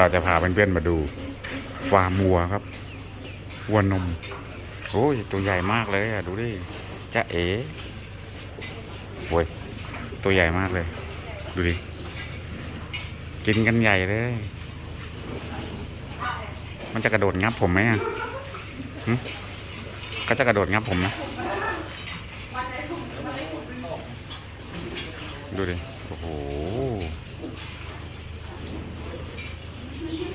เราจะพาเพื่อนๆมาดู ฟาร์มวัวครับวัวนม โอ้ย ตัวใหญ่มากเลยอะ ดูดิจะเอ๋โอ้ย ตัวใหญ่มากเลย ดูดิ กินกันใหญ่เลย มันจะกระโดดงับผมไหมอะหึก็จะกระโดดงับผมนะ ดูดิ โอ้โห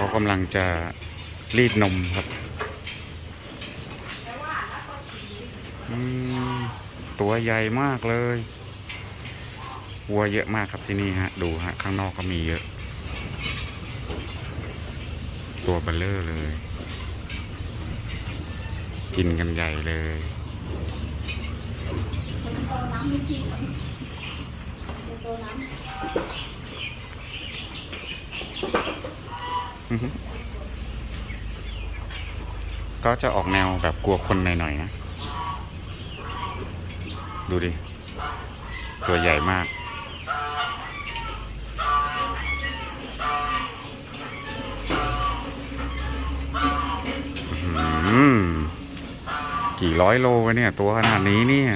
เขากำลังจะรีดนมครับตัวใหญ่มากเลยวัวเยอะมากครับที่นี่ฮะ ดูฮะ ข้างนอกก็มีเยอะ ตัวเบลเลอร์เลย กินกันใหญ่เลยอือฮึ ก็จะออกแนวแบบกลัวคนหน่อยๆนะ ดูดิ ตัวใหญ่มากอืมกี่ร้อยโลวะเนี่ย ตัวขนาดนี้เนี่ย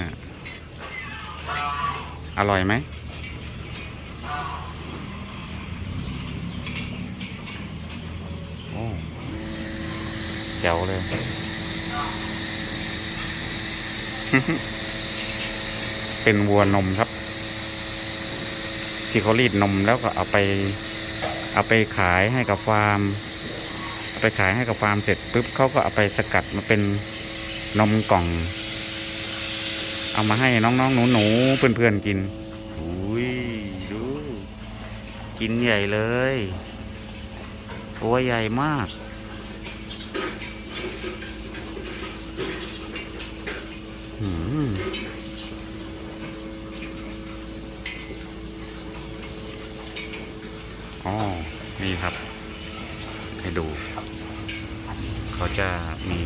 อร่อยไหม แจ๋วเลย เป็นวัวนมครับ ที่เขารีดนมแล้วก็เอาไป เอาไปขายให้กับฟาร์มเอาไปขายให้กับฟาร์มเสร็จปุ๊บเขาก็เอาไปสกัดมาเป็นนมกล่อง เอามาให้น้องๆหนูๆเพื่อนๆกินอุ้ยดู กินใหญ่เลย ตัวใหญ่มาก หืมอ๋อ นี่ครับ ให้ ดู เขาจะมี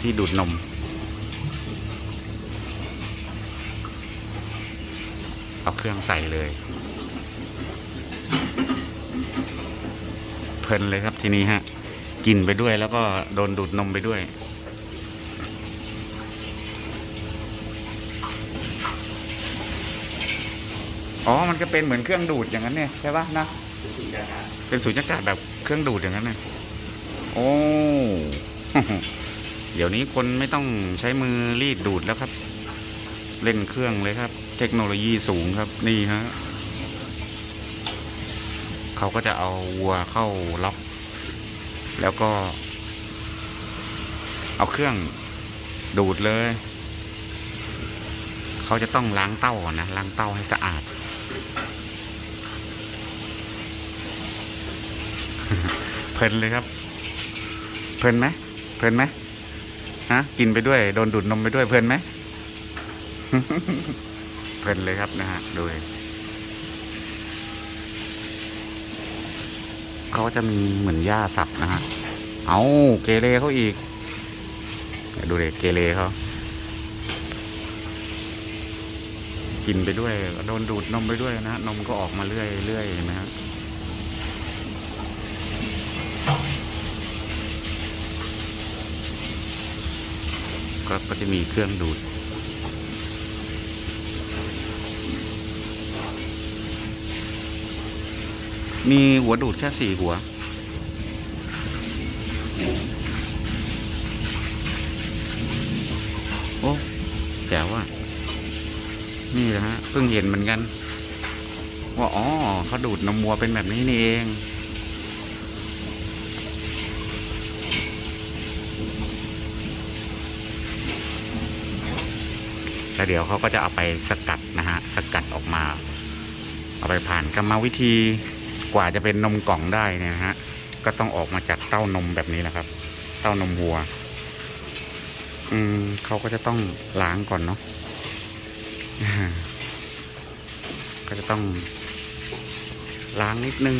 ที่ดูดนม เอาเครื่องใส่เลย เพลินเลยครับทีนี้ฮะ กินไปด้วยแล้วก็โดนดูดนมไปด้วยอ๋อ มันก็เป็นเหมือนเครื่องดูดอย่างนั้นเนี่ยใช่ปะนะ เป็นสูญญากาศแบบเครื่องดูดอย่างนั้นนี่ยโอ้เดี๋ยวนี้คนไม่ต้องใช้มือรีดดูดแล้วครับ เล่นเครื่องเลยครับ เทคโนโลยีสูงครับ นี่ฮะเขาก็จะเอาวัวเข้าล็อก แล้วก็ เอาเครื่องดูดเลย เขาจะต้องล้างเต้าก่อนนะล้างเต้าให้สะอาด เพลินเลยครับ เพลินไหมเพลินไหมฮะกินไปด้วย โดนดูดนมไปด้วยเพลินไหมเพลินเลยครับนะฮะดูเลยเขาจะมีเหมือนหญ้าสับนะฮะ เอาเกเรเขาอีก ดูเลยเกเรเขากินไปด้วยโดนดูดนมไปด้วยนะฮะ นมก็ออกมาเรื่อยเรื่อยนะฮะ ก็ก็จะมีเครื่องดูด มีหัวดูดแค่สี่หัว โอ้แจ๋วอะนี่นะฮะเพิ่งเห็นเหมือนกัน ว่า อ๋อเขาดูดนมวัวเป็นแบบนี้นี่เอง แล้วเดี๋ยวเขาก็จะเอาไปสกัดนะฮะสกัดออกมา เอาไปผ่านกรรมวิธีกว่าจะเป็นนมกล่องได้เนี่ยนะฮะก็ต้องออกมาจากเต้านมแบบนี้แหละครับ เต้านมวัว อืมเขาก็จะต้องล้างก่อนเนาะก็จะต้องล้างนิดนึง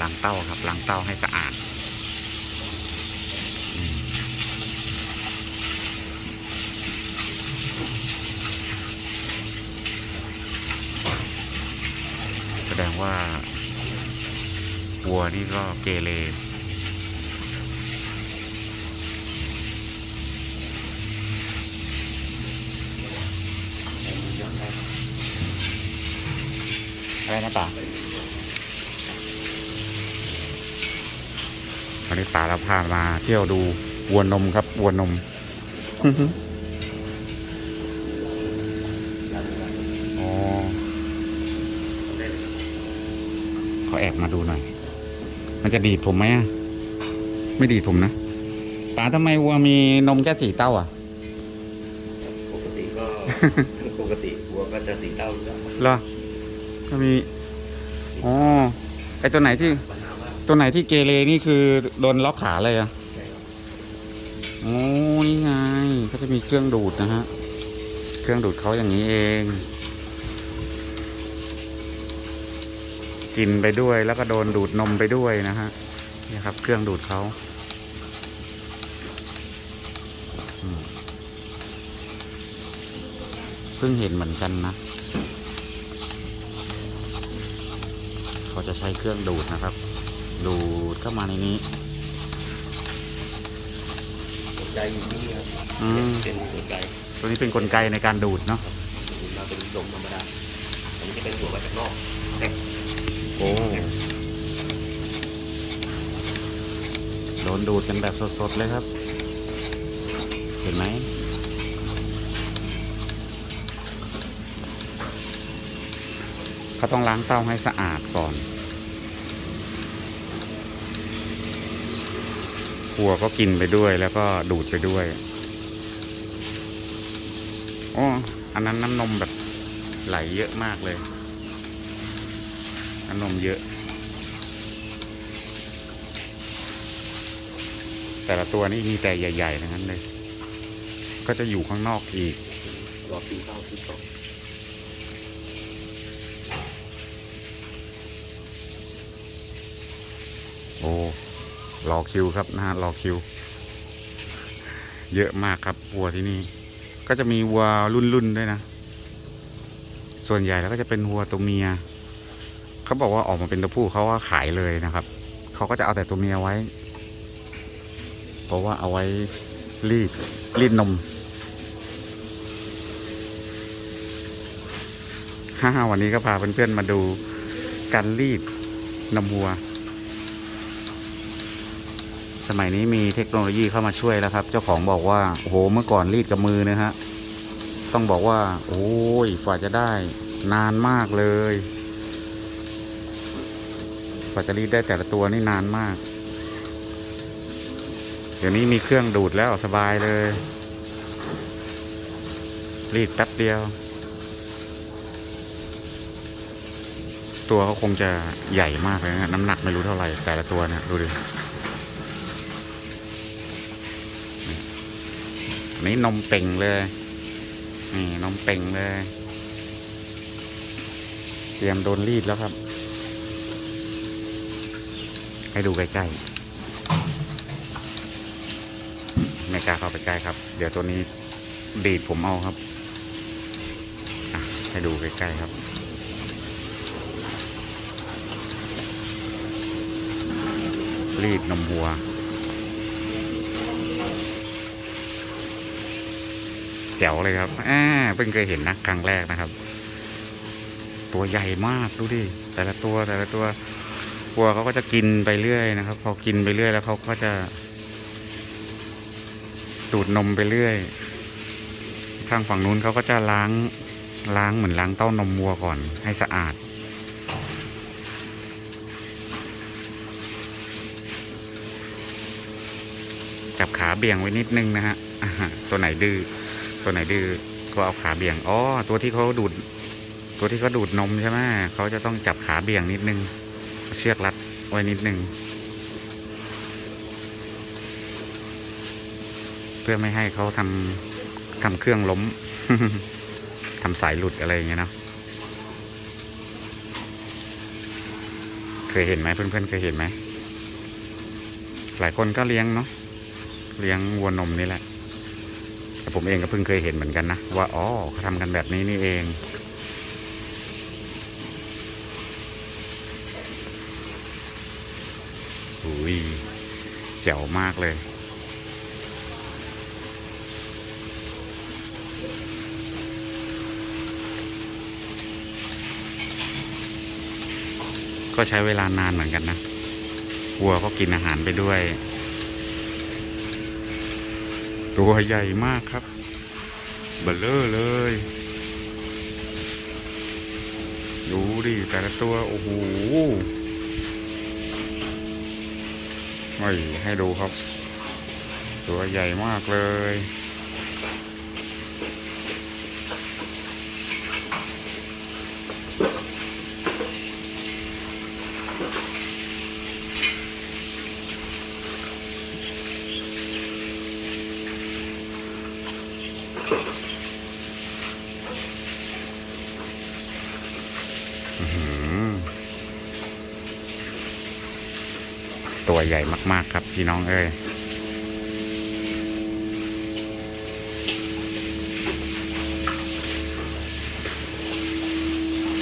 ล้างเต้าครับล้างเต้าให้สะอาด ดงว่าวัวนี่ก็เกเรอะไรนะป่าวันนี้ป่าเราพามาเที่ยวดูวัวนมครับวัวนม อ๋อเขา แอบมาดูหน่อย มันจะดีดผมไหมอะไม่ดีดผมนะป๋าทำไมวัวมีนมแค่สี่เต้าอะ ปกติก็ ปกติวัวก็จะสีเต้าอยู่แล้วเหรอก็มี อ๋อ ไอตัวไหนที่ ปัญหาว่าตัวไหนที่เกเรนี่คือโดนล็อกขาเลยอะ ใช่ครับโอ้นี่ไงเขาจะมีเครื่องดูดนะฮะ เครื่องดูดเขาอย่างนี้เอง กินไปด้วย แล้วก็โดนดูดนมไปด้วยนะฮะนี่ครับ เครื่องดูดเขาอืมเพิ่งเห็นเหมือนกันนะ เขาจะใช้เครื่องดูดนะครับ ดูดเข้ามาในนี้หัวใจอยู่นี่ครับอืมเป็นหัวใจตัวนี้เป็นกลไกในการดูดเนาะถึงมาเป็นลมธรรมดาอันนี้จะเป็นหัวมาจากนอกแต่ โอ้โดนดูดกันแบบสดๆเลยครับ เห็นไหมเขาต้องล้างเต้าให้สะอาดก่อนวัวก็กินไปด้วยแล้วก็ดูดไปด้วยโอ้อันนั้นน้ำนมแบบไหลเยอะมากเลย น้ำนมเยอะ แต่ละตัวนี่มีแต่ใหญ่ๆทั้งนั้นเลย ก็จะอยู่ข้างนอกอีกรอปีเข้าปีสองโอ้รอคิวครับนะฮะรอคิว เยอะมากครับวัวที่นี่ ก็จะมีวัวรุ่นๆด้วยนะ ส่วนใหญ่แล้วก็จะเป็นวัวตัวเมีย เขาบอกว่าออกมาเป็นตัวผู้เขาก็ขายเลยนะครับ เขาก็จะเอาแต่ตัวเมียไว้ เพราะว่าเอาไว้รีดรีดนมฮ่าวันนี้ก็พาเพื่อนๆมาดูการรีดนมวัว สมัยนี้มีเทคโนโลยีเข้ามาช่วยแล้วครับ เจ้าของบอกว่าโอ้โหเมื่อก่อนรีดกับมือนะฮะ ต้องบอกว่า โอ้ยกว่าจะได้นานมากเลย ว่าจะรีดได้แต่ละตัวนี่นานมาก เดี๋ยวนี้มีเครื่องดูดแล้วสบายเลย รีดแป๊บเดียว ตัวเขาคงจะใหญ่มากเลยนะน้ำหนักไม่รู้เท่าไหร่แต่ละตัวเนี่ยดูดิอันนี้นมเป่งเลย นี่นมเป่งเลย เตรียมโดนรีดแล้วครับ ให้ดูใกล้ๆไม่กล้าเข้าไปใกล้ครับ เดี๋ยวตัวนี้ดีดผมเอาครับให้ดูใกล้ๆครับรีดนมวัว แจ๋วเลยครับอ่าเพิ่งเคยเห็นนะครั้งแรกนะครับ ตัวใหญ่มากดูดิ แต่ละตัวแต่ละตัว วัวเขาก็จะกินไปเรื่อยนะครับ พอกินไปเรื่อยแล้วเขาก็จะ ดูดนมไปเรื่อย ข้างฝั่งนู้นเขาก็จะล้างล้างเหมือนล้างเต้านมวัวก่อนให้สะอาด จับขาเบี่ยงไว้นิดนึงนะฮะอ่าฮะตัวไหนดื้อตัวไหนดื้อก็เอาขาเบี่ยงอ๋อตัวที่เขาดูด ตัวที่เขาดูดนมใช่ไหมเขาจะต้องจับขาเบี่ยงนิดนึง เชือกรัดไว้นิดนึงเพื่อไม่ให้เขาทำทำเครื่องล้มทำสายหลุดอะไรอย่างเงี้ยเนาะเคยเห็นไหมเพื่อนๆเคยเห็นไหมหลายคนก็เลี้ยงเนาะเลี้ยงวัวนมนี่แหละแต่ผมเองก็เพิ่งเคยเห็นเหมือนกันนะว่าอ๋อเขาทำกันแบบนี้นี่เอง ยแจ๋วมากเลย ก็ใช้เวลานานเหมือนกันนะวัวก็กินอาหารไปด้วย ตัวใหญ่มากครับเบลเลอร์เลย ดูดิแต่ละตัว โอ้โห ไม่ให้ดูครับ ตัวใหญ่มากเลยอื้อ ตัวใหญ่มาก ๆ ครับพี่น้องเอ้ย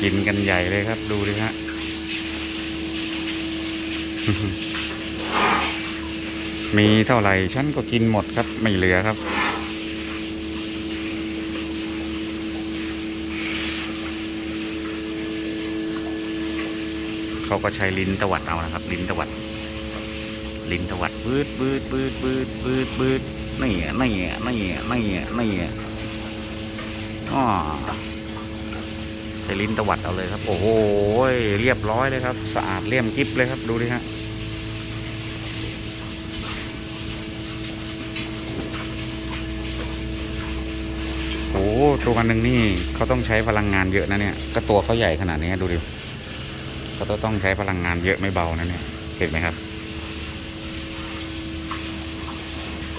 กินกันใหญ่เลยครับดูดิฮะมีเท่าไหร่ฉันก็กินหมดครับไม่เหลือครับ เขาก็ใช้ลิ้นตวัดเอานะครับ ลิ้นตวัด ลิ้นตวัดบืดบืดบืดบืดบืดบืดนี่นี่อะนี่อะนี่อะนี่อ๋อใช้ลิ้นตวัดเอาเลยครับ โอ้โหเรียบร้อยเลยครับ สะอาดเลี่ยมกิ๊บเลยครับ ดูดิฮะโอ้โหตัวหนึ่งนี่เขาต้องใช้พลังงานเยอะนะเนี่ยก็ตัวเขาใหญ่ขนาดนี้ดูดิเขาต้องต้องใช้พลังงานเยอะไม่เบานะเนี่ยเห็นไหมครับ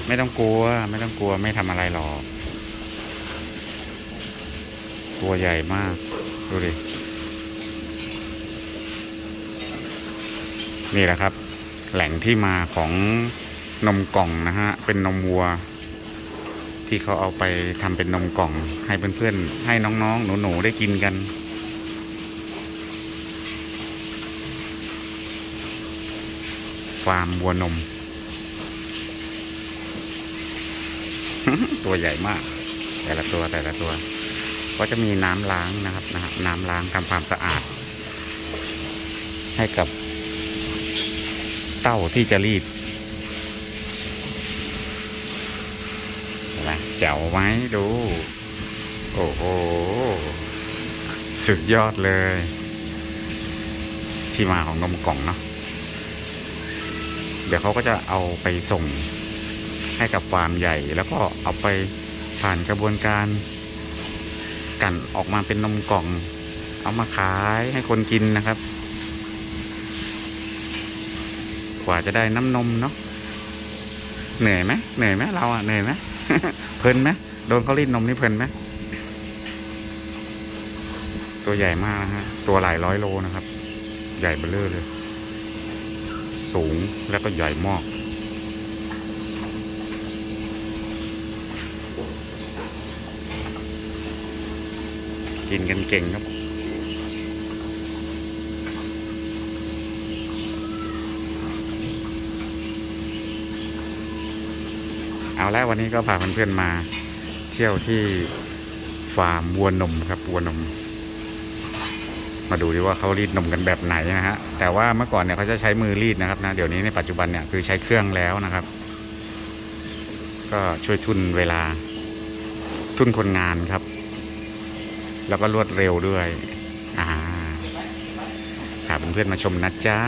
ไม่ต้องกลัว ไม่ต้องกลัวไม่ทำอะไรหรอก ตัวใหญ่มาก ดูดิ นี่แหละครับ แหล่งที่มาของนมกล่องนะฮะ เป็นนมวัว ที่เขาเอาไปทำเป็นนมกล่อง ให้เพื่อนๆ ให้น้องๆ หนูๆ ได้กินกันฟาร์มวัวนม ตัวใหญ่มาก แต่ละตัวแต่ละตัว ก็จะมีน้ำล้างนะครับนะฮะน้ำล้างทำความสะอาด ให้กับเต้าที่จะรีดเห็นไหมแจ๋วไหมดู โอ้โห สุดยอดเลย ที่มาของนมกล่องเนาะเดี๋ยวเขาก็จะเอาไปส่ง ให้กับฟาร์มใหญ่ แล้วก็เอาไปผ่านกระบวนการกันออกมาเป็นนมกล่อง เอามาขายให้คนกินนะครับ กว่าจะได้น้ำนมเนาะเหนื่อยไหมเหนื่อยไหมเราอะเหนื่อยไหมเพลินไหมโดนเขารีดนมนี่เพลินไหมตัวใหญ่มากนะฮะ ตัวหลายร้อยโลนะครับ ใหญ่เบ้อเร่อเลย สูงแล้วก็ใหญ่มาก กินกันเก่งครับ เอาแล้ววันนี้ก็พาเพื่อนๆมา เที่ยวที่ฟาร์มวัวนมครับวัวนม มาดูดิว่าเขารีดนมกันแบบไหนนะฮะแต่ว่าเมื่อก่อนเนี่ยเขาจะใช้มือรีดนะครับนะเดี๋ยวนี้ในปัจจุบันเนี่ยคือใช้เครื่องแล้วนะครับ ก็ช่วยทุนเวลาทุนคนงานครับ แล้วก็รวดเร็วด้วยอ่าพาเพื่อนๆมาชมนะจ๊ะ